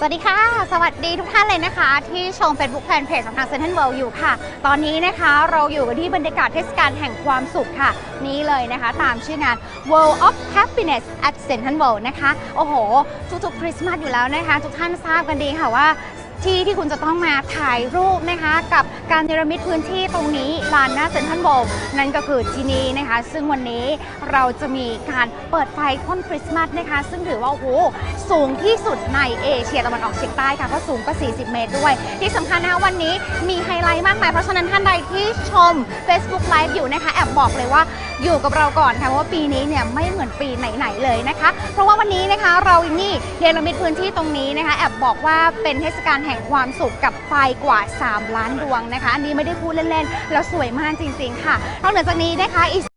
สวัสดีค่ะ สวัสดีทุกท่านเลยนะคะ ที่ชม Facebook Fanpage ของทางเซนทรัลเวิลด์อยู่ค่ะ ตอนนี้นะคะเราอยู่กันที่บรรยากาศเทศกาลแห่งความสุขค่ะ นี้เลยนะคะตามชื่องาน World of Happiness at Central World นะคะ โอ้โห ทุกๆคริสต์มาสอยู่แล้วนะคะ ทุกท่านทราบกันดีค่ะว่า ที่ที่คุณจะต้องมาถ่ายรูปนะคะ กับการเนรมิตพื้นที่ตรงนี้ลานหน้าเซ็นทรัลโบว์นั่นก็คือที่นี่นะคะ ซึ่งวันนี้เราจะมีการเปิดไฟต้นคริสต์มาสนะคะ ซึ่งถือว่าโอ้โหสูงที่สุดในเอเชียตะวันออกเฉียงใต้ค่ะเพราะสูงก็40 เมตรด้วย ที่สำคัญนะคะวันนี้มีไฮไลท์มากมายเพราะฉะนั้นท่านใดที่ชม Facebook Live อยู่นะคะ แอบบอกเลยว่า อยู่กับเราก่อนค่ะเพราะว่าปีนี้เนี่ยไม่เหมือนปีไหนๆเลยนะคะ เพราะว่าวันนี้นะคะเรานี่เนรมิดพื้นที่ตรงนี้นะคะแอบบอกว่าเป็นเทศกาลแห่งความสุขกับไฟกว่า 3 ล้านดวงนะคะอันนี้ไม่ได้พูดเล่นๆ แล้วสวยมากจริงๆค่ะนอกเหนือจากนี้นะคะอีก